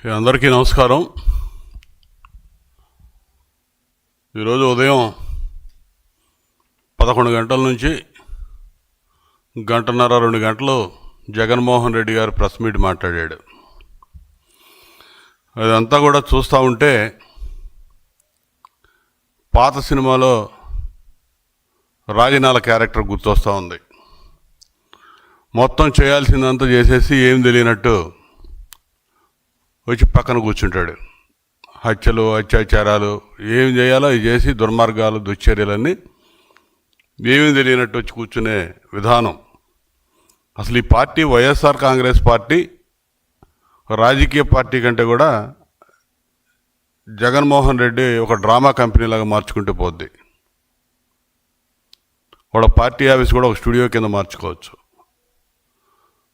అందరికీ నమస్కారం. ఈరోజు ఉదయం పదకొండు గంటల నుంచి గంటన్నర రెండు గంటలు జగన్మోహన్ రెడ్డి గారు ప్రెస్ మీట్ మాట్లాడాడు. అదంతా కూడా చూస్తూ ఉంటే పాత సినిమాలో రాజనాల క్యారెక్టర్ గుర్తొస్తూ ఉంది. మొత్తం చేయాల్సిందంతా చేసేసి ఏం తెలియనట్టు వచ్చి పక్కన కూర్చుంటాడు. హత్యలు అత్యాచారాలు ఏం చేయాలో అవి చేసి దుర్మార్గాలు దుశ్చర్యలన్నీ ఏమీ తెలియనట్టు వచ్చి కూర్చునే విధానం. అసలు ఈ పార్టీ వైఎస్ఆర్ కాంగ్రెస్ పార్టీ రాజకీయ పార్టీ కంటే కూడా జగన్మోహన్ రెడ్డి ఒక డ్రామా కంపెనీలాగా మార్చుకుంటూ పోద్ది. వాళ్ళ పార్టీ ఆఫీస్ కూడా ఒక స్టూడియో కింద మార్చుకోవచ్చు.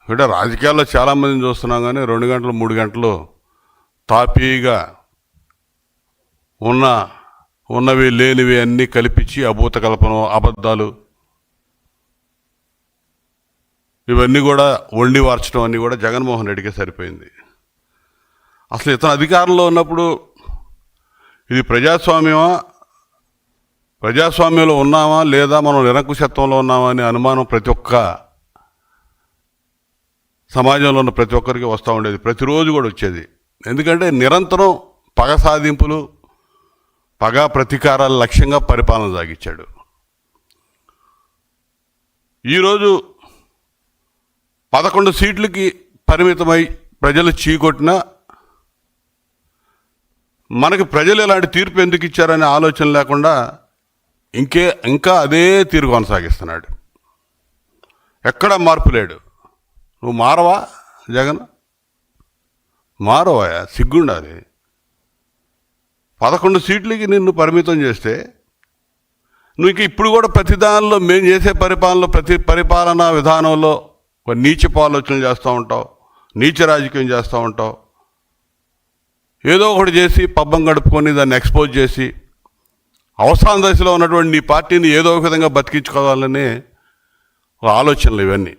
అంటే రాజకీయాల్లో చాలామందిని చూస్తున్నాం కానీ రెండు గంటలు మూడు గంటలు తాపీగా ఉన్న ఉన్నవి లేనివి అన్నీ కల్పించి అభూత కల్పన అబద్ధాలు ఇవన్నీ కూడా వండి వార్చడం అన్నీ కూడా జగన్మోహన్ రెడ్డికే సరిపోయింది. అసలు ఇతను అధికారంలో ఉన్నప్పుడు ఇది ప్రజాస్వామ్యమా? ప్రజాస్వామ్యంలో ఉన్నామా? లేదా మనం నిరంకుశత్వంలో ఉన్నామా అనే అనుమానం ప్రతి ఒక్క సమాజంలో ఉన్న ప్రతి ఒక్కరికి వస్తూ ఉండేది. ప్రతిరోజు కూడా వచ్చేది. ఎందుకంటే నిరంతరం పగ సాధింపులు పగ ప్రతీకారాల లక్ష్యంగా పరిపాలన సాగించాడు. ఈరోజు పదకొండు సీట్లకి పరిమితమై ప్రజలు చీకొట్టిన మనకి ప్రజలు ఇలాంటి తీర్పు ఎందుకు ఇచ్చారనే ఆలోచన లేకుండా ఇంకే ఇంకా అదే తీరు కొనసాగిస్తున్నాడు. ఎక్కడ మార్పు లేడు. నువ్వు మారవా జగన్? మారవా సిగ్గుండాలి. పదకొండు సీట్లకి నిన్ను పరిమితం చేస్తే నువ్వు ఇంక ఇప్పుడు కూడా ప్రతి దానిలో మేము చేసే పరిపాలనలో ప్రతి పరిపాలనా విధానంలో ఒక నీచపు ఆలోచనలు చేస్తూ ఉంటావు నీచ రాజకీయం చేస్తూ ఉంటావు. ఏదో ఒకటి చేసి పబ్బం గడుపుకొని దాన్ని ఎక్స్పోజ్ చేసి అవసాన దశలో ఉన్నటువంటి నీ పార్టీని ఏదో ఒక విధంగా బతికించుకోవాలని ఒక ఆలోచనలు ఇవన్నీ.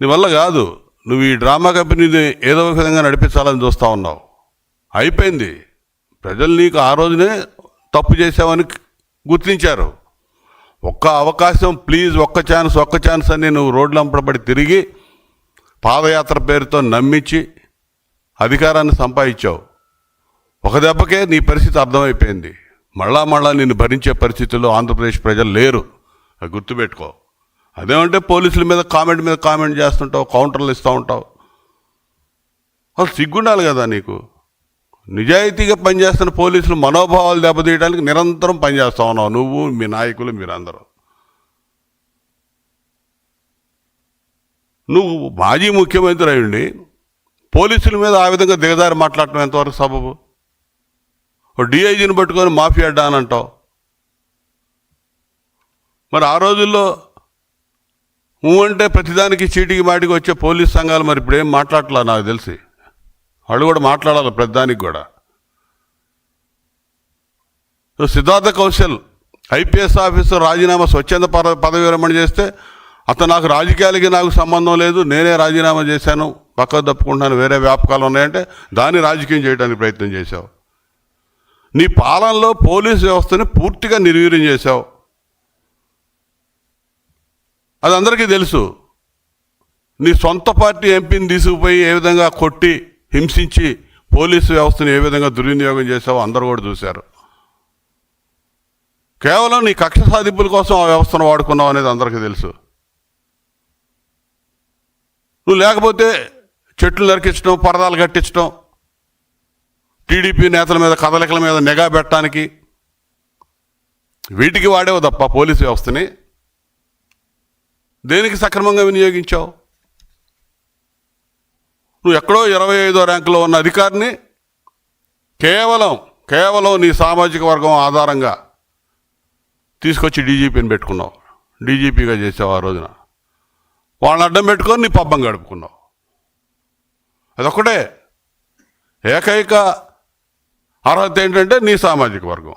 నీ వల్ల కాదు. నువ్వు ఈ డ్రామా కంపెనీని ఏదో ఒక విధంగా నడిపించాలని చూస్తూ ఉన్నావు. అయిపోయింది. ప్రజలు నీకు ఆ రోజునే తప్పు చేసావని గుర్తించారు. ఒక్క అవకాశం ప్లీజ్ ఒక్క ఛాన్స్ ఒక్క ఛాన్స్ అని నువ్వు రోడ్లంపడబడి తిరిగి పాదయాత్ర పేరుతో నమ్మించి అధికారాన్ని సంపాదించావు. ఒక దెబ్బకే నీ పరిస్థితి అర్థమైపోయింది. మళ్ళా మళ్ళా నిన్ను భరించే పరిస్థితుల్లో ఆంధ్రప్రదేశ్ ప్రజలు లేరు. అది గుర్తుపెట్టుకో. అదేమంటే పోలీసుల మీద కామెంట్ మీద కామెంట్ చేస్తుంటావు కౌంటర్లు ఇస్తూ ఉంటావు. అసలు సిగ్గుండాలి కదా నీకు. నిజాయితీగా పనిచేస్తున్న పోలీసులు మనోభావాలు దెబ్బతీయడానికి నిరంతరం పనిచేస్తూ ఉన్నావు. నువ్వు మీ నాయకులు మీరందరూ. నువ్వు మాజీ ముఖ్యమంత్రి అయ్యండి పోలీసుల మీద ఆ విధంగా దిగదారి మాట్లాడటం ఎంతవరకు సబబు? డిఐజీని పట్టుకొని మాఫియా అడ్డా అని అంటావు. మరి ఆ రోజుల్లో ఊ అంటే ప్రతిదానికి చీటికి మాటికి వచ్చే పోలీస్ సంఘాలు మరి ఇప్పుడు ఏం మాట్లాడలా నాకు తెలిసి. వాళ్ళు కూడా మాట్లాడాలి ప్రతిదానికి కూడా. సిద్ధార్థ కౌశల్ ఐపీఎస్ ఆఫీసర్ రాజీనామా స్వచ్ఛంద పద పదవి విరమణ చేస్తే అతను నాకు రాజకీయాలకి నాకు సంబంధం లేదు నేనే రాజీనామా చేశాను పక్కకు తప్పుకుంటున్నాను వేరే వ్యాపకాలు ఉన్నాయంటే దాన్ని రాజకీయం చేయడానికి ప్రయత్నం చేశావు. నీ పాలనలో పోలీస్ వ్యవస్థని పూర్తిగా నిర్వీర్యం చేశావు. అది అందరికీ తెలుసు. నీ సొంత పార్టీ ఎంపీని తీసుకుపోయి ఏ విధంగా కొట్టి హింసించి పోలీసు వ్యవస్థను ఏ విధంగా దుర్వినియోగం చేసావో అందరూ కూడా చూశారు. కేవలం నీ కక్ష సాధింపుల కోసం ఆ వ్యవస్థను వాడుకున్నావు అనేది అందరికీ తెలుసు. నువ్వు లేకపోతే చెట్లు నరికించడం పరదాలు కట్టించడం టీడీపీ నేతల మీద కదలికల మీద నిఘా పెట్టడానికి వీటికి వాడేవు తప్ప పోలీసు వ్యవస్థని. దేనికి సక్రమంగా వినియోగించావు? నువ్వు ఎక్కడో ఇరవై ఐదో ర్యాంకులో ఉన్న అధికారిని కేవలం కేవలం నీ సామాజిక వర్గం ఆధారంగా తీసుకొచ్చి డీజీపీని పెట్టుకున్నావు. డీజీపీగా చేసావు ఆ రోజున. వాళ్ళని అడ్డం పెట్టుకొని నీ పబ్బం గడుపుకున్నావు. అదొక్కటే. ఏకైక అర్హత ఏంటంటే నీ సామాజిక వర్గం.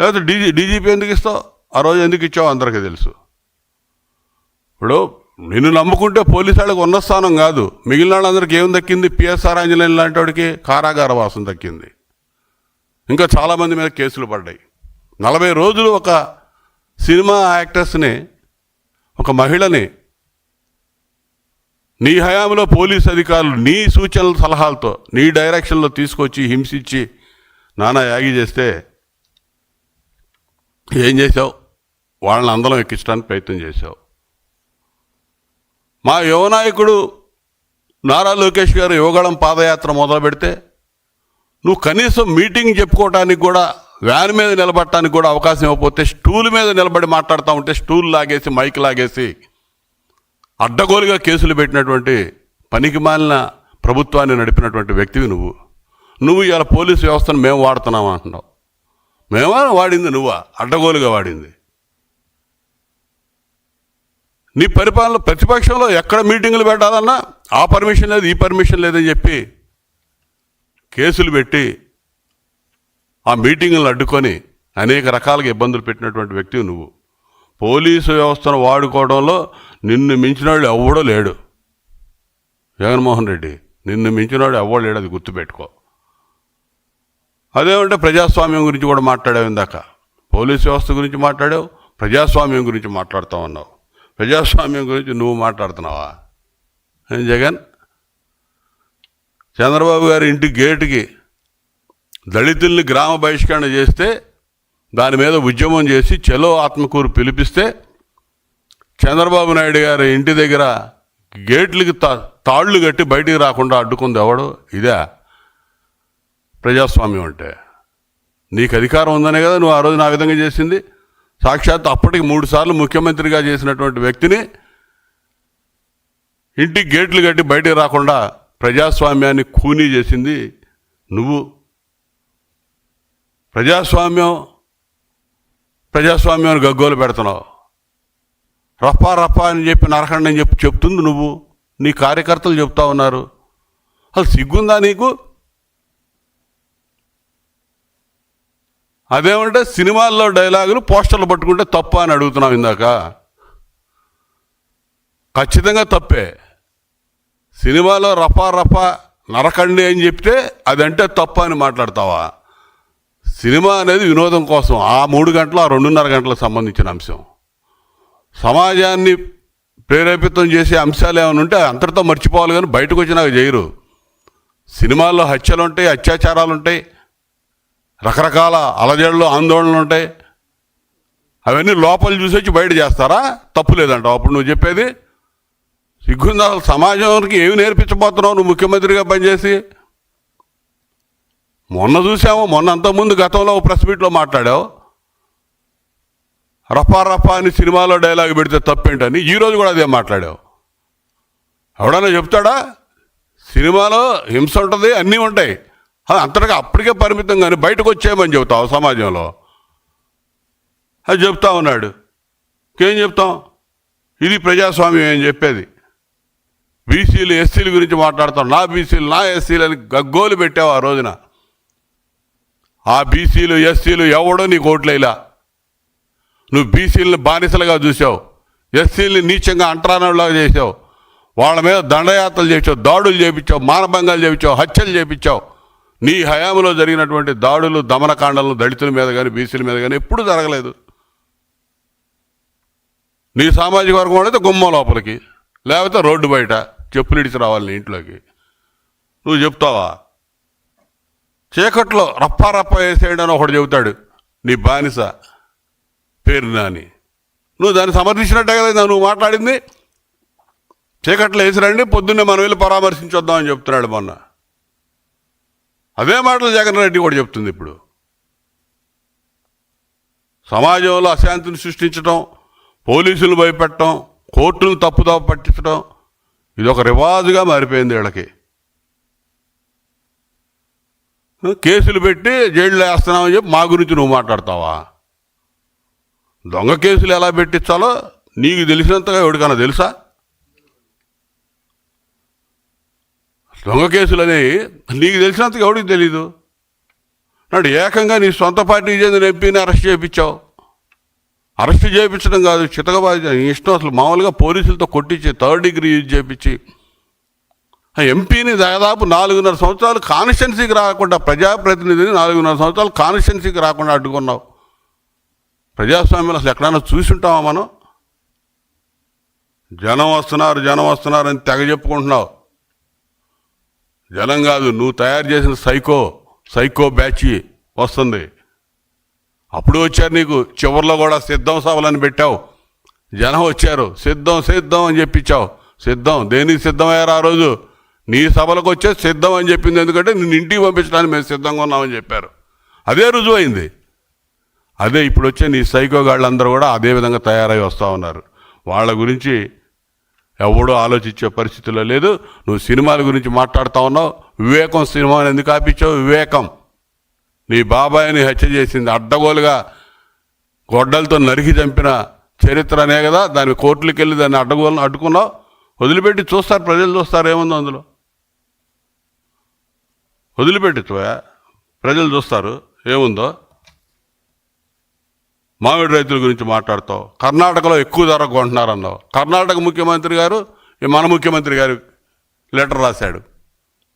లేకపోతే డీజీ డీజీపీ ఎందుకు ఇస్తావు? ఆ రోజు ఎందుకు ఇచ్చావు అందరికీ తెలుసు. ఇప్పుడు నిన్ను నమ్ముకుంటే పోలీసు వాళ్ళకి ఉన్న స్థానం కాదు. మిగిలిన వాళ్ళందరికీ ఏం దక్కింది? పిఎస్ఆర్ ఆంజనేయులు లాంటి వాడికి కారాగార వాసం దక్కింది. ఇంకా చాలామంది మీద కేసులు పడ్డాయి. నలభై రోజులు ఒక సినిమా యాక్టర్స్ని ఒక మహిళని నీ హయాంలో పోలీస్ అధికారులు నీ సూచనల సలహాలతో నీ డైరెక్షన్లో తీసుకొచ్చి హింసించి నానా యాగి చేస్తే ఏం చేశావు? వాళ్ళని అందరం ఎక్కించడానికి ప్రయత్నం చేశావు. మా యువనాయకుడు నారా లోకేష్ గారు యువగళం పాదయాత్ర మొదలు పెడితే నువ్వు కనీసం మీటింగ్ చెప్పుకోవడానికి కూడా వ్యాన్ మీద నిలబడటానికి కూడా అవకాశం ఇవ్వకపోతే స్టూల్ మీద నిలబడి మాట్లాడుతూ ఉంటే స్టూల్ లాగేసి మైక్ లాగేసి అడ్డగోలుగా కేసులు పెట్టినటువంటి పనికి మాలిన ప్రభుత్వాన్ని నడిపినటువంటి వ్యక్తివి నువ్వు. నువ్వు ఇవాళ పోలీసు వ్యవస్థను మేము వాడుతున్నాం అంటున్నావు. మేమా వాడింది నువ్వా? అడ్డగోలుగా వాడింది. నీ పరిపాలన ప్రతిపక్షంలో ఎక్కడ మీటింగులు పెట్టాలన్నా ఆ పర్మిషన్ లేదు ఈ పర్మిషన్ లేదని చెప్పి కేసులు పెట్టి ఆ మీటింగులను అడ్డుకొని అనేక రకాలుగా ఇబ్బందులు పెట్టినటువంటి వ్యక్తివి నువ్వు. పోలీసు వ్యవస్థను వాడుకోవడంలో నిన్ను మించినవాడు ఎవడో లేడు. జగన్మోహన్ రెడ్డి నిన్ను మించినవాడు ఎవడో లేడు అది గుర్తుపెట్టుకో. అదేమంటే ప్రజాస్వామ్యం గురించి కూడా మాట్లాడావు ఇందాక. పోలీస్ వ్యవస్థ గురించి మాట్లాడావు ప్రజాస్వామ్యం గురించి మాట్లాడుతూ ఉన్నావు. ప్రజాస్వామ్యం గురించి నువ్వు మాట్లాడుతున్నావా? జగన్? చంద్రబాబు గారి ఇంటి గేటుకి దళితుల్ని గ్రామ బహిష్కరణ చేస్తే దాని మీద ఉద్యమం చేసి చలో ఆత్మకూరు పిలిపిస్తే చంద్రబాబు నాయుడు గారి ఇంటి దగ్గర గేట్లకి తా తాళ్ళు కట్టి బయటికి రాకుండా అడ్డుకుంది ఎవడు? ఇదే ప్రజాస్వామ్యం అంటే. నీకు అధికారం ఉందనే కదా నువ్వు ఆ రోజు నా విధంగా చేసింది. సాక్షాత్ అప్పటికి మూడు సార్లు ముఖ్యమంత్రిగా చేసినటువంటి వ్యక్తిని ఇంటికి గేట్లు కట్టి బయటికి రాకుండా ప్రజాస్వామ్యాన్ని కూనీ చేసింది నువ్వు. ప్రజాస్వామ్యం ప్రజాస్వామ్యాన్ని గగ్గోలు పెడుతున్నావు. రఫా రఫా అని చెప్పి నరకండి అని చెప్పి చెప్తుంది నువ్వు. నీ కార్యకర్తలు చెప్తా ఉన్నారు. అసలు సిగ్గుందా నీకు? అదేమంటే సినిమాల్లో డైలాగులు పోస్టర్లు పట్టుకుంటే తప్ప అని అడుగుతున్నాం ఇందాక? ఖచ్చితంగా తప్పే. సినిమాలో రఫా రఫా నరకండి అని చెప్తే అదంటే తప్ప అని మాట్లాడతావా? సినిమా అనేది వినోదం కోసం ఆ మూడు గంటలు ఆ రెండున్నర గంటలకు సంబంధించిన అంశం. సమాజాన్ని ప్రేరేపితం చేసే అంశాలు ఏమైనా ఉంటే అంతటితో మర్చిపోవాలి కానీ బయటకు వచ్చినాక చేయరు. సినిమాల్లో హత్యలు ఉంటాయి అత్యాచారాలు ఉంటాయి. రకరకాల అలజడులు ఆందోళనలు ఉంటాయి. అవన్నీ లోపల చూసి వచ్చి బయట చేస్తారా? తప్పు లేదంటావు. అప్పుడు నువ్వు చెప్పేది సిగ్గుందా? సమాజానికి ఏమి నేర్పించబోతున్నావు? నువ్వు ముఖ్యమంత్రిగా పనిచేసి? మొన్న చూసాము మొన్న అంతకుముందు గతంలో ప్రెస్ మీట్లో మాట్లాడావు. రఫా రఫా అని సినిమాలో డైలాగ్ పెడితే తప్పేంటని ఈరోజు కూడా అదే మాట్లాడావు. ఎవడన్నా చెప్తాడా? సినిమాలో హింస ఉంటుంది అన్నీ ఉంటాయి. అది అప్పటికే పరిమితం కానీ బయటకు వచ్చేయమని చెబుతావు సమాజంలో. అది చెప్తా ఉన్నాడు. ఇంకేం చెప్తాం? ఇది ప్రజాస్వామ్యం అని చెప్పేది. బీసీలు ఎస్సీల గురించి మాట్లాడతాం. నా బీసీలు నా ఎస్సీలు అని గగ్గోలు పెట్టావు ఆ రోజున. ఆ బీసీలు ఎస్సీలు ఎవడో నీకు ఓట్లేలా నువ్వు బీసీలను బానిసలుగా చూసావు. ఎస్సీలని నీచంగా అంటరానలాగా చేసావు. వాళ్ళ మీద దండయాత్రలు చేసావు దాడులు చేపించావు మానభంగాలు చేపించావు హత్యలు చేపించావు. నీ హయాంలో జరిగినటువంటి దాడులు దమనకాండలు దళితుల మీద కానీ బీసీల మీద కానీ ఎప్పుడు జరగలేదు. నీ సామాజిక వర్గం అయితే గుమ్మ లోపలికి లేకపోతే రోడ్డు బయట చెప్పులు ఇడిచి రావాలి నీ ఇంట్లోకి. నువ్వు చెప్తావా? చీకట్లో రప్పారప్ప రప్పా వేసేయడం అని ఒకడు చెబుతాడు నీ బానిస పేరు నాని. నువ్వు దాన్ని సమర్థించినట్టే కదా నువ్వు మాట్లాడింది? చీకట్లో వేసిరండి పొద్దున్నే మనం వెళ్ళి పరామర్శించొద్దామని చెప్తున్నాడు మొన్న. అదే మాటలు జగన్ రెడ్డి కూడా చెప్తుంది ఇప్పుడు. సమాజంలో అశాంతిని సృష్టించడం పోలీసులు భయపెట్టడం కోర్టులు తప్పుదోవ పట్టించడం ఇది ఒక రివాజుగా మారిపోయింది వీళ్ళకి. కేసులు పెట్టి జైల్లో వేస్తున్నామని చెప్పి మా గురించి నువ్వు మాట్లాడతావా? దొంగ కేసులు ఎలా పెట్టించాలో నీకు తెలిసినంతగా ఎవరికైనా తెలుసా? దొంగ కేసులు అనేవి నీకు తెలిసినంతగా ఎవడికి తెలీదు? నాడు ఏకంగా నీ సొంత పార్టీకి చెందిన ఎంపీని అరెస్ట్ చేయించావు. అరెస్ట్ చేయించడం కాదు చితకబాజీ. ఇష్టం అసలు మామూలుగా పోలీసులతో కొట్టించి థర్డ్ డిగ్రీ యూజ్ చేయించి. ఆ ఎంపీని దాదాపు నాలుగున్నర సంవత్సరాలు కాన్స్టిట్యున్సీకి రాకుండా ప్రజాప్రతినిధిని నాలుగున్నర సంవత్సరాలు కాన్స్టిట్యున్సీకి రాకుండా అడ్డుకున్నావు. ప్రజాస్వామ్యం అసలు ఎక్కడైనా చూసి ఉంటామా మనం? జనం వస్తున్నారు జనం వస్తున్నారు అని తెగ చెప్పుకుంటున్నావు. జనం కాదు నువ్వు తయారు చేసిన సైకో సైకో బ్యాచ్ వస్తుంది. అప్పుడు వచ్చారు నీకు చివరిలో కూడా సిద్ధం సభలని పెట్టావు. జనం వచ్చారు సిద్ధం సిద్ధం అని చెప్పించావు. సిద్ధం దేనికి సిద్ధమయ్యారు ఆ రోజు? నీ సభలకు వచ్చే సిద్ధం అని చెప్పింది ఎందుకంటే నిన్ను ఇంటికి పంపించడానికి మేము సిద్ధంగా ఉన్నామని చెప్పారు. అదే రుజువైంది. అదే ఇప్పుడు వచ్చే నీ సైకో గాళ్ళందరూ కూడా అదే విధంగా తయారై వస్తూ ఉన్నారు. వాళ్ళ గురించి ఎవడో ఆలోచించే పరిస్థితిలో లేదు. నువ్వు సినిమాల గురించి మాట్లాడుతా ఉన్నావు. వివేకం సినిమాని ఎందుకు ఆపించావు? వివేకం. నీ బాబాయిని హత్య చేసింది అడ్డగోలుగా గొడ్డలతో నరికి చంపిన చరిత్ర అనే కదా? దాని కోర్టులకు వెళ్ళి దాన్ని అడ్డగోలను అడ్డుకున్నావు. వదిలిపెట్టి చూస్తారు. ప్రజలు చూస్తారు. ఏముందో అందులో? వదిలిపెట్టి ప్రజలు చూస్తారు. ఏముందో? మామిడి రైతుల గురించి మాట్లాడతావు. కర్ణాటకలో ఎక్కువ ధర కొంటున్నారన్నావు. కర్ణాటక ముఖ్యమంత్రి గారు మన ముఖ్యమంత్రి గారు లెటర్ రాశాడు.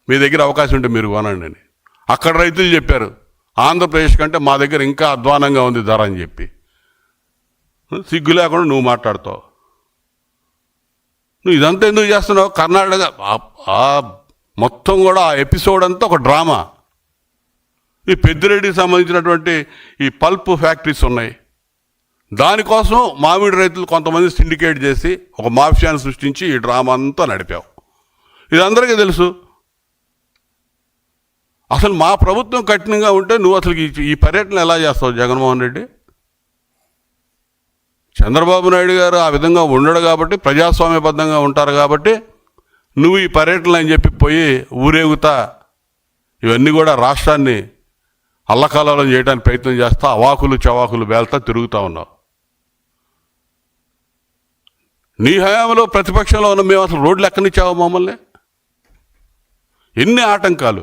మీ దగ్గర అవకాశం ఉంటే మీరు కొనండి అని. అక్కడ రైతులు చెప్పారు ఆంధ్రప్రదేశ్ కంటే మా దగ్గర ఇంకా అధ్వానంగా ఉంది ధర అని చెప్పి. సిగ్గు లేకుండా నువ్వు మాట్లాడతావు. నువ్వు ఇదంతా ఎందుకు చేస్తున్నావు? కర్ణాటక ఆ- మొత్తం కూడా ఆ ఎపిసోడ్ అంతా ఒక డ్రామా. ఈ పెద్దిరెడ్డికి సంబంధించినటువంటి ఈ పల్ప్ ఫ్యాక్టరీస్ ఉన్నాయి. దానికోసం మామిడి రైతులు కొంతమంది సిండికేట్ చేసి ఒక మాఫియాను సృష్టించి ఈ డ్రామా అంతా నడిపావు. ఇది అందరికీ తెలుసు. అసలు మా ప్రభుత్వం కఠినంగా ఉంటే నువ్వు అసలు ఈ- పర్యటన ఎలా చేస్తావు జగన్మోహన్ రెడ్డి? చంద్రబాబు నాయుడు గారు ఆ విధంగా ఉండడు కాబట్టి ప్రజాస్వామ్యబద్ధంగా ఉంటారు కాబట్టి నువ్వు ఈ పర్యటనలు అని చెప్పి పోయి ఊరేగుతా. ఇవన్నీ కూడా రాష్ట్రాన్ని అల్లకాలలో చేయడానికి ప్రయత్నం చేస్తా అవాకులు చవాకులు వేల్తా తిరుగుతూ ఉన్నావు. నీ హయాంలో ప్రతిపక్షంలో ఉన్న మేము అసలు రోడ్లు ఎక్కనిచ్చావు మమ్మల్ని? ఎన్ని ఆటంకాలు?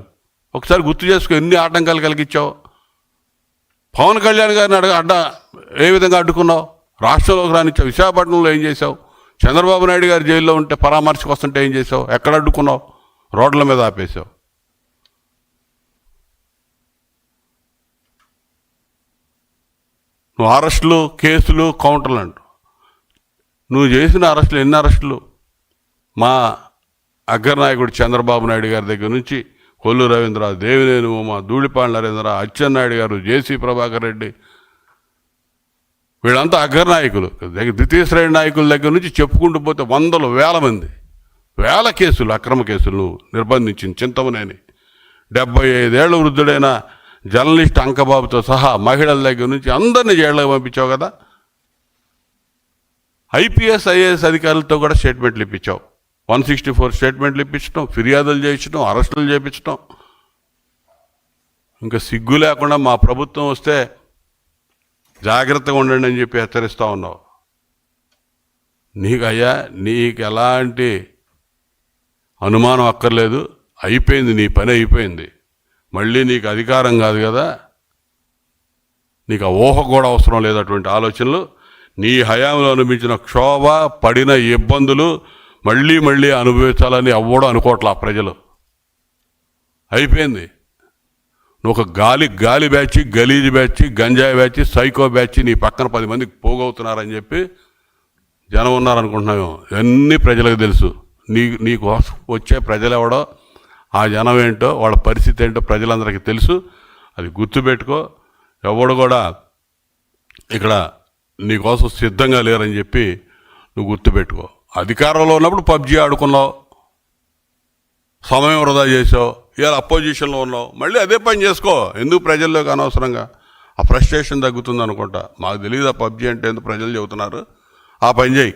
ఒకసారి గుర్తు చేసుకో ఎన్ని ఆటంకాలు కలిగించావు? పవన్ కళ్యాణ్ గారిని అడగ అడ్డ ఏ విధంగా అడ్డుకున్నావు? రాష్ట్రంలోకి రానిచ్చావు. విశాఖపట్నంలో ఏం చేసావు చంద్రబాబు నాయుడు గారు జైల్లో ఉంటే పరామర్శకు వస్తుంటే ఏం చేసావు ఎక్కడ అడ్డుకున్నావు? రోడ్ల మీద ఆపేసావు నువ్వు అరెస్టులు కేసులు కౌంటర్లు అంటూ నువ్వు చేసిన అరెస్టులు ఎన్ని అరెస్టులు? మా అగ్రనాయకుడు చంద్రబాబు నాయుడు గారి దగ్గర నుంచి కొల్లు రవీంద్ర దేవినేని ఉమ ధూళిపాండ నరేంద్ర అచ్చెన్నాయుడు గారు జేసీ ప్రభాకర్ రెడ్డి వీళ్ళంతా అగ్రనాయకులు. దగ్గర ద్వితీయ శ్రేణి నాయకుల దగ్గర నుంచి చెప్పుకుంటూ పోతే వందలు వేల మంది. వేల కేసులు అక్రమ కేసులు నువ్వు నిర్బంధించింది చింతమనేని. డెబ్బై ఐదేళ్ళ వృద్ధుడైన జర్నలిస్ట్ అంకబాబుతో సహా మహిళల దగ్గర నుంచి అందరినీ జైళ్ళకి పంపించావు కదా? ఐపీఎస్ ఐఏఎస్ అధికారులతో కూడా స్టేట్మెంట్లు ఇప్పించావు. వన్ సిక్స్టీ ఫోర్ స్టేట్మెంట్లు ఇప్పించడం ఫిర్యాదులు చేయించడం అరెస్టులు చేయించడం ఇంకా సిగ్గు లేకుండా మా ప్రభుత్వం వస్తే జాగ్రత్తగా ఉండండి అని చెప్పి హెచ్చరిస్తూ ఉన్నావు. నీకు అయ్యా నీకు ఎలాంటి అనుమానం అక్కర్లేదు అయిపోయింది నీ పని అయిపోయింది. మళ్ళీ నీకు అధికారం కాదు కదా నీకు ఆ ఊహ కూడా అవసరం లేదు అటువంటి ఆలోచనలు. నీ హయాంలో అనుభవించిన క్షోభ పడిన ఇబ్బందులు మళ్ళీ మళ్ళీ అనుభవించాలని అవ్వడం అనుకోవట్లా ఆ ప్రజలు. అయిపోయింది. నువ్వు ఒక గాలి గాలి బ్యాచ్ గలీజ్ బ్యాచ్ గంజాయి బ్యాచ్ సైకో బ్యాచ్ నీ పక్కన పది మందికి పోగవుతున్నారని చెప్పి జనం ఉన్నారనుకుంటున్నాము అన్నీ ప్రజలకు తెలుసు. నీ నీకు వచ్చే ప్రజలు ఎవడో ఆ జనం ఏంటో వాళ్ళ పరిస్థితి ఏంటో ప్రజలందరికీ తెలుసు. అది గుర్తుపెట్టుకో. ఎవడు కూడా ఇక్కడ నీకోసం సిద్ధంగా లేరని చెప్పి నువ్వు గుర్తుపెట్టుకో. అధికారంలో ఉన్నప్పుడు పబ్జీ ఆడుకున్నావు. సమయం వృధా చేసావు ఇలా అపోజిషన్లో ఉన్నావు. మళ్ళీ అదే పని చేసుకో. ఎందుకు ప్రజల్లోకి అనవసరంగా? ఆ ఫ్రస్ట్రేషన్ తగ్గుతుంది అనుకుంటా. మాకు తెలియదు ఆ పబ్జీ అంటే ఎందుకు ప్రజలు చెబుతున్నారు. ఆ పని చేయి.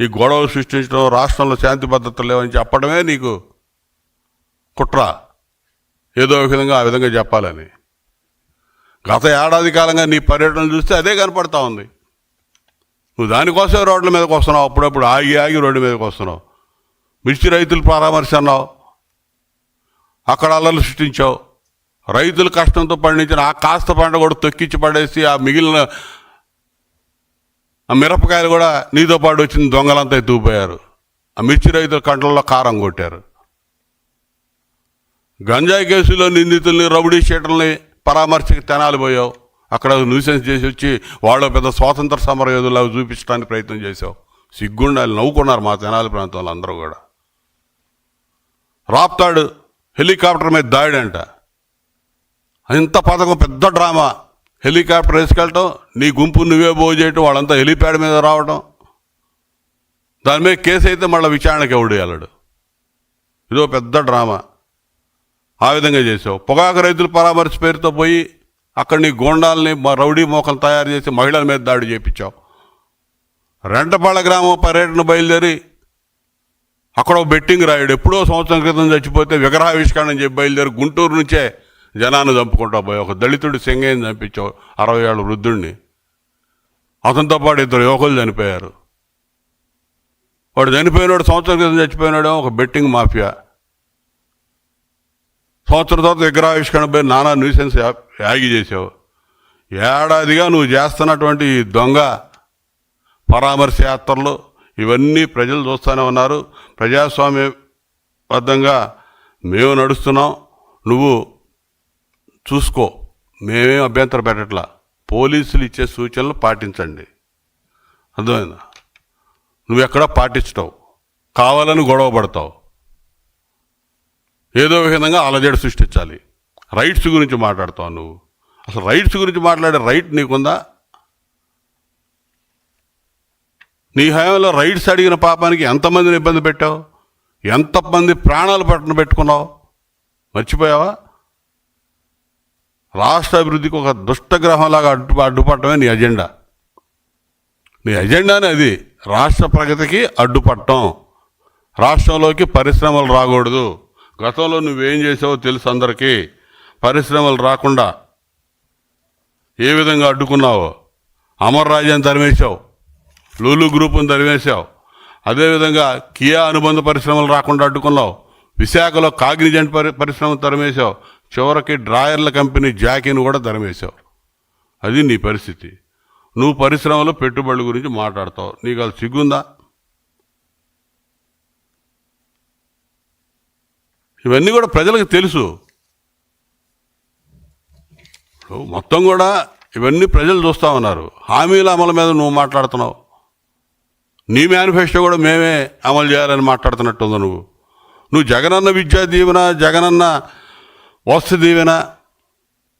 ఈ గొడవలు సృష్టించడం రాష్ట్రంలో శాంతి భద్రతలు లేవని చెప్పడమే నీకు కుట్ర. ఏదో విధంగా ఆ విధంగా చెప్పాలని. గత ఏడాది కాలంగా నీ పర్యటన చూస్తే అదే కనపడతా ఉంది. నువ్వు దానికోసమే రోడ్ల మీదకి వస్తున్నావు. అప్పుడప్పుడు ఆగి ఆగి రోడ్డు మీదకి వస్తున్నావు. మిర్చి రైతులు పరామర్శ అన్నావు అక్కడ అల్లలు సృష్టించావు. రైతులు కష్టంతో పండించిన ఆ కాస్త పంట కూడా తొక్కిచ్చి పడేసి ఆ మిగిలిన ఆ మిరపకాయలు కూడా నీతో పాటు వచ్చిన దొంగలంతా ఎత్తుకుపోయారు. ఆ మిర్చి రైతుల కంట్లలో కారం కొట్టారు. గంజాయి కేసులో నిందితుల్ని రౌడీ షీటర్ని పరామర్శకు తెనాలి పోయావు. అక్కడ న్యూసెన్స్ చేసి వచ్చి వాళ్ళు పెద్ద స్వాతంత్ర సమర యోధులాగా చూపించడానికి ప్రయత్నం చేశావు. సిగ్గుండాలి నవ్వుకున్నారు మా తెనాలి ప్రాంతంలో అందరూ కూడా. రాప్తాడు హెలికాప్టర్ మీద దాడి అంట ఇంత పథకం పెద్ద డ్రామా. హెలికాప్టర్ వేసుకెళ్ళటం నీ గుంపు నువ్వే పోగు చేయటం వాళ్ళంతా హెలిప్యాడ్ మీద రావటం. దాని మీద కేసు అయితే మళ్ళీ విచారణకి ఎవడు వెళ్ళడు ఇదో పెద్ద డ్రామా. ఆ విధంగా చేసావు. పొగాకు రైతుల పరామర్శ పేరుతో పోయి అక్కడ నీ గోండాల్ని రౌడీ మోకలు తయారు చేసి మహిళల మీద దాడి చేయించావు రెంటపాళ్ళ గ్రామం పర్యటన బయలుదేరి అక్కడ బెట్టింగ్ రాయుడు. ఎప్పుడో సంవత్సరం క్రితం చచ్చిపోతే విగ్రహావిష్కరణ చెప్పి బయలుదేరి గుంటూరు నుంచే జనాన్ని చంపుకుంటా పోయి ఒక దళితుడు సింగయ్యని చంపించావు అరవై ఏళ్ళ వృద్ధుడిని అతనితో పాటు ఇద్దరు యువకులు చనిపోయారు. వాడు చనిపోయినాడు సంవత్సరం క్రితం చచ్చిపోయినాడు ఒక బెట్టింగ్ మాఫియా. సంవత్సరం తర్వాత విగ్రహావిష్కరణ పోయి నానా న్యూసెన్స్ యా- యాగి చేసావు. ఏడాదిగా నువ్వు చేస్తున్నటువంటి ఈ దొంగ పరామర్శ యాత్రలు ఇవన్నీ ప్రజలు చూస్తూనే ఉన్నారు. ప్రజాస్వామ్యబద్ధంగా మేము నడుస్తున్నాం. నువ్వు చూసుకో. మేమేం అభ్యంతరం పెట్టట్లా. పోలీసులు ఇచ్చే సూచనలు పాటించండి. అర్థమైందా? నువ్వు ఎక్కడా పాటించటావు కావాలని గొడవ పడతావు. ఏదో ఒక విధంగా అలజడి సృష్టించాలి. రైట్స్ గురించి మాట్లాడతావు నువ్వు. అసలు రైట్స్ గురించి మాట్లాడే రైట్ నీకుందా? నీ హయాంలో రైట్స్ అడిగిన పాపానికి ఎంతమందిని ఇబ్బంది పెట్టావు? ఎంతమంది ప్రాణాలు పట్టణ పెట్టుకున్నావు? మర్చిపోయావా? రాష్ట్ర అభివృద్ధికి ఒక దుష్టగ్రహంలాగా అడ్డు అడ్డుపట్టమే నీ అజెండా. నీ అజెండానే అది. రాష్ట్ర ప్రగతికి అడ్డుపట్టం రాష్ట్రంలోకి పరిశ్రమలు రాకూడదు. గతంలో నువ్వేం చేసావో తెలుసు అందరికీ. పరిశ్రమలు రాకుండా ఏ విధంగా అడ్డుకున్నావో. అమర్ రాజ్యాన్ని తరిమేశావు. లూలు గ్రూపును తరిమేశావు. అదేవిధంగా కియా అనుబంధ పరిశ్రమలు రాకుండా అడ్డుకున్నావు. విశాఖలో కాగ్నిజెంట్ పరి పరిశ్రమ తరిమేశావు. చివరికి డ్రాయర్ల కంపెనీ జాకీని కూడా తరిమేశావు. అది నీ పరిస్థితి. నువ్వు పరిశ్రమలో పెట్టుబడుల గురించి మాట్లాడతావు. నీకు అది సిగ్గుందా? ఇవన్నీ కూడా ప్రజలకు తెలుసు. మొత్తం కూడా ఇవన్నీ ప్రజలు చూస్తూ ఉన్నారు. హామీల అమలు మీద నువ్వు మాట్లాడుతున్నావు. నీ మేనిఫెస్టో కూడా మేమే అమలు చేయాలని మాట్లాడుతున్నట్టుంది నువ్వు. నువ్వు జగనన్న విద్యా దీవెన జగనన్న వస్తు దీవెన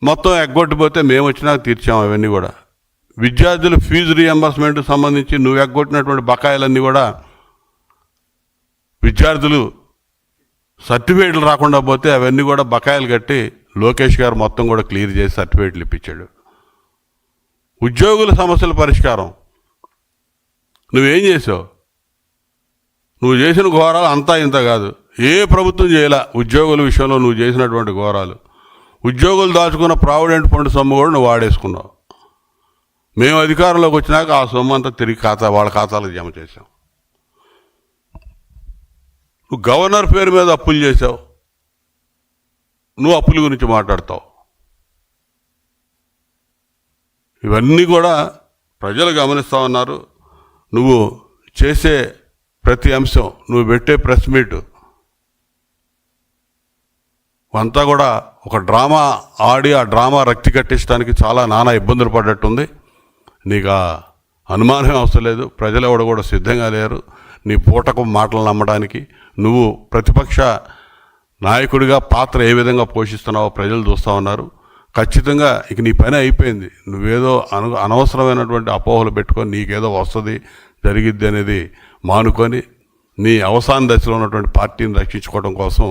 మొత్తం ఎగ్గొట్టిపోతే మేము వచ్చినాక తీర్చాము అవన్నీ కూడా. విద్యార్థుల ఫీజు రీఎంబర్స్మెంట్కి సంబంధించి నువ్వు ఎగ్గొట్టినటువంటి బకాయిలన్నీ కూడా విద్యార్థులు సర్టిఫికేట్లు రాకుండా పోతే అవన్నీ కూడా బకాయిలు కట్టి లోకేష్ గారు మొత్తం కూడా క్లియర్ చేసి సర్టిఫికేట్లు ఇప్పించాడు. ఉద్యోగుల సమస్యల పరిష్కారం. నువ్వేం చేసావు? నువ్వు చేసిన ఘోరాలు అంతా ఇంత కాదు. ఏ ప్రభుత్వం చేయాల? ఉద్యోగుల విషయంలో నువ్వు చేసినటువంటి ఘోరాలు. ఉద్యోగులు దాచుకున్న ప్రావిడెంట్ ఫండ్ సొమ్ము కూడా నువ్వు వాడేసుకున్నావు. మేము అధికారంలోకి వచ్చినాక ఆ సొమ్ము అంతా తిరిగి ఖాతా వాళ్ళ ఖాతాలకు జమ చేసాం నువ్వు గవర్నర్ పేరు మీద అప్పులు చేసావు నువ్వు అప్పుల గురించి మాట్లాడతావు. ఇవన్నీ కూడా ప్రజలు గమనిస్తూ ఉన్నారు. నువ్వు చేసే ప్రతి అంశం నువ్వు పెట్టే ప్రెస్ మీట్ అంతా కూడా ఒక డ్రామా ఆడి ఆ డ్రామా రక్తి కట్టించడానికి చాలా నానా ఇబ్బందులు పడ్డట్టుంది. నీకు ఆ అనుమానం అవసరం లేదు. ప్రజలు ఎవడు కూడా సిద్ధంగా లేరు. నీ పూటకు మాటలు నమ్మడానికి నువ్వు ప్రతిపక్ష నాయకుడిగా పాత్ర ఏ విధంగా పోషిస్తున్నావో ప్రజలు చూస్తూ ఉన్నారు. ఖచ్చితంగా ఇక నీ పని అయిపోయింది. నువ్వేదో అను అనవసరమైనటువంటి అపోహలు పెట్టుకొని నీకేదో వస్తుంది జరిగిద్ది అనేది మానుకొని నీ అవసాన దశలో ఉన్నటువంటి పార్టీని రక్షించుకోవడం కోసం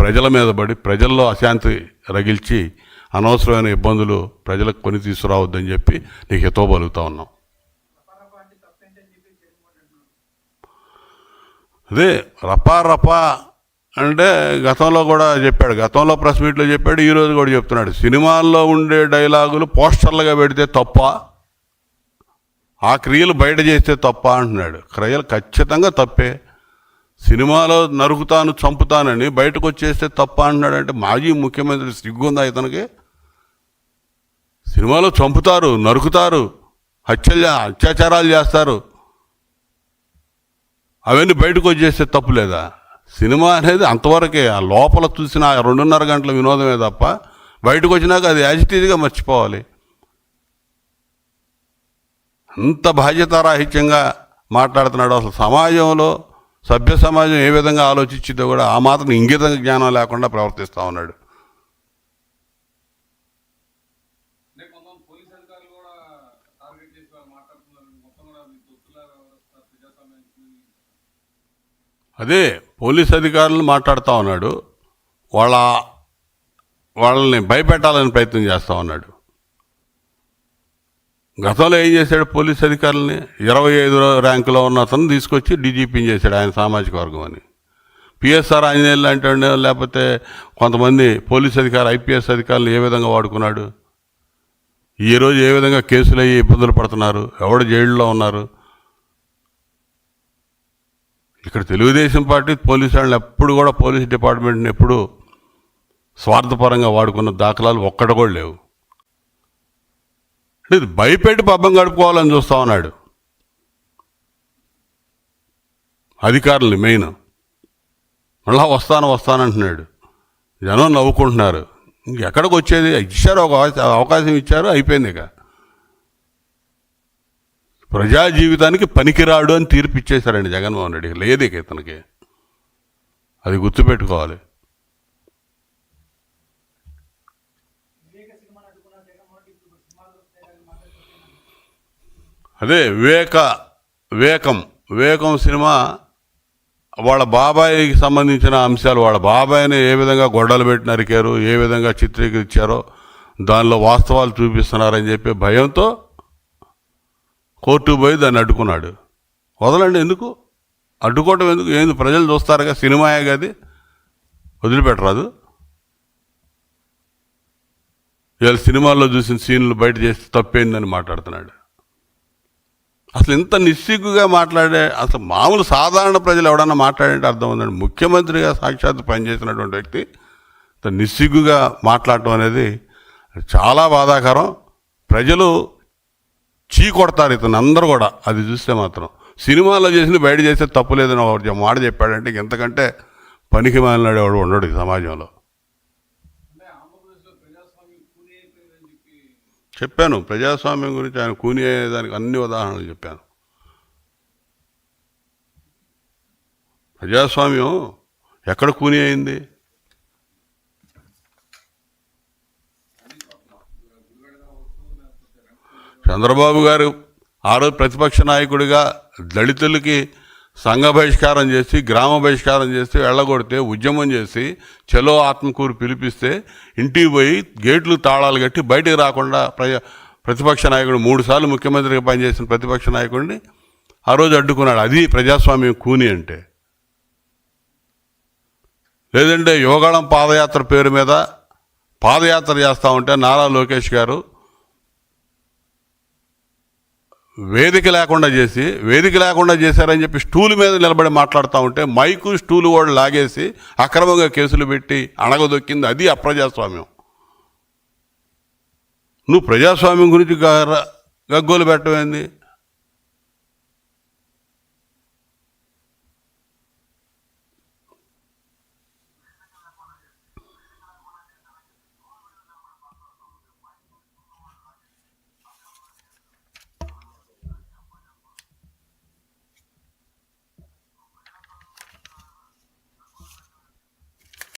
ప్రజల మీద పడి ప్రజల్లో అశాంతి రగిల్చి అనవసరమైన ఇబ్బందులు ప్రజలకు కొని తీసుకురావద్దని చెప్పి నీకు హితవు పలుకుతా ఉన్నాం. అదే రపా రపా అంటే గతంలో కూడా చెప్పాడు. గతంలో ప్రెస్ మీట్లో చెప్పాడు ఈరోజు కూడా చెప్తున్నాడు. సినిమాల్లో ఉండే డైలాగులు పోస్టర్లుగా పెడితే తప్ప ఆ క్రియలు బయట చేస్తే తప్ప అంటున్నాడు. క్రియలు ఖచ్చితంగా తప్పే. సినిమాలో నరుకుతాను చంపుతానని బయటకు వచ్చేస్తే తప్ప అంటున్నాడు అంటే మాజీ ముఖ్యమంత్రి సిగ్గుందా ఇతనికి? సినిమాలో చంపుతారు నరుకుతారు హత్యలు అత్యాచారాలు చేస్తారు. అవన్నీ బయటకు వచ్చేస్తే తప్పు లేదా? సినిమా అనేది అంతవరకే ఆ లోపల చూసిన రెండున్నర గంటల వినోదమే తప్ప బయటకు వచ్చినాక అది యాజిటీజ్గా మర్చిపోవాలి. అంత బాధ్యతారాహిత్యంగా మాట్లాడుతున్నాడు అసలు సమాజంలో సభ్య సమాజం ఏ విధంగా ఆలోచించిందో కూడా ఆ మాత్రం ఇంగిత జ్ఞానం లేకుండా ప్రవర్తిస్తూ ఉన్నాడు అంటే కొంతమంది పోలీస్ అధికారులు కూడా టార్గెట్ చేసి వాళ్ళు మాట్లాడుతున్నారు మొత్తం కూడా మీ తొత్తులా వ్యవస్థ ప్రజాస్వామ్యానికి అదే పోలీస్ అధికారులు మాట్లాడుతూ ఉన్నాడు. వాళ్ళ వాళ్ళని భయపెట్టాలని ప్రయత్నం చేస్తూ ఉన్నాడు. గతంలో ఏం చేశాడు పోలీస్ అధికారులని? ఇరవై ఐదు ర్యాంకులో ఉన్న అతను తీసుకొచ్చి డీజీపీని చేశాడు ఆయన సామాజిక వర్గం అని. పిఎస్ఆర్ ఆంజనేయులు లాంటి లేకపోతే కొంతమంది పోలీస్ అధికారులు ఐపీఎస్ అధికారులు ఏ విధంగా వాడుకున్నాడు? ఈ రోజు ఏ విధంగా కేసులు అయ్యి ఇబ్బందులు పడుతున్నారు? ఎవడు జైల్లో ఉన్నారు? ఇక్కడ తెలుగుదేశం పార్టీ పోలీసు వాళ్ళని ఎప్పుడు కూడా పోలీస్ డిపార్ట్మెంట్ని ఎప్పుడు స్వార్థపరంగా వాడుకున్న దాఖలాలు ఒక్కడ కూడా లేవు. అంటే ఇది భయపెట్టి పబ్బం గడుపుకోవాలని చూస్తా ఉన్నాడు. అధికారులు మెయిన్. మళ్ళా వస్తాను వస్తానంటున్నాడు జనం నవ్వుకుంటున్నారు. ఇంకెక్కడికి వచ్చేది? ఇచ్చారు ఒక అవకాశం- అవకాశం ఇచ్చారు అయిపోయింది ఇక. ప్రజా జీవితానికి పనికిరాడు అని తీర్పు ఇచ్చేశారండి జగన్మోహన్ రెడ్డి లేదు ఇక ఇతనికి. అది గుర్తుపెట్టుకోవాలి. అదే వివేక వివేకం. వివేకం సినిమా వాళ్ళ బాబాయికి సంబంధించిన అంశాలు వాళ్ళ బాబాయిని ఏ విధంగా గొడ్డలు పెట్టి నరికారు ఏ విధంగా చిత్రీకరించారో దానిలో వాస్తవాలు చూపిస్తున్నారని చెప్పి భయంతో కోర్టు పోయి దాన్ని అడ్డుకున్నాడు. వదలండి ఎందుకు? అడ్డుకోవటం ఎందుకు? ఏంది? ప్రజలు చూస్తారుగా సినిమాయే కాదు వదిలిపెట్టరాదు. ఇవాళ సినిమాల్లో చూసిన సీన్లు బయట చేస్తే తప్పేందని మాట్లాడుతున్నాడు. అసలు ఇంత నిస్సిగ్గుగా మాట్లాడే అసలు మామూలు సాధారణ ప్రజలు ఎవడన్నా మాట్లాడంటే అర్థం ఉందండి. ముఖ్యమంత్రిగా సాక్షాత్ పనిచేసినటువంటి వ్యక్తి నిస్సిగ్గుగా మాట్లాడటం అనేది చాలా బాధాకరం. ప్రజలు చీ కొడతారు ఇతను అందరూ కూడా. అది చూస్తే మాత్రం. సినిమాలో చేసిన బయట చేస్తే తప్పు లేదని ఒక మాట చెప్పాడంటే ఇంతకంటే పనికి మాలినాడేవాడు ఉండడు ఈ సమాజంలో. చెప్పాను ప్రజాస్వామ్యం గురించి ఆయన కూని అయ్యేదానికి అన్ని ఉదాహరణలు చెప్పాను. ప్రజాస్వామ్యం ఎక్కడ కూని అయింది? చంద్రబాబు గారు ఆ రోజు ప్రతిపక్ష నాయకుడిగా దళితులకి సంఘ బహిష్కారం చేసి గ్రామ బహిష్కారం చేసి వెళ్ళగొడితే ఉద్యమం చేసి చలో ఆత్మకూరు పిలిపిస్తే ఇంటికి పోయి గేట్లు తాళాలు కట్టి బయటికి రాకుండా ప్రజ ప్రతిపక్ష నాయకుడు మూడు సార్లు ముఖ్యమంత్రిగా పనిచేసిన ప్రతిపక్ష నాయకుడిని ఆ రోజు అడ్డుకున్నాడు. అది ప్రజాస్వామ్యం కూని అంటే. లేదంటే యోగాళం పాదయాత్ర పేరు మీద పాదయాత్ర చేస్తూ ఉంటే నారా లోకేష్ గారు వేదిక లేకుండా చేసి వేదిక లేకుండా చేశారని చెప్పి స్టూల్ మీద నిలబడి మాట్లాడుతూ ఉంటే మైకు స్టూలు కూడా లాగేసి అక్రమంగా కేసులు పెట్టి అణగదొక్కింది అది అప్రజాస్వామ్యం. నువ్వు ప్రజాస్వామ్యం గురించి గగ్గోలు పెట్టమైంది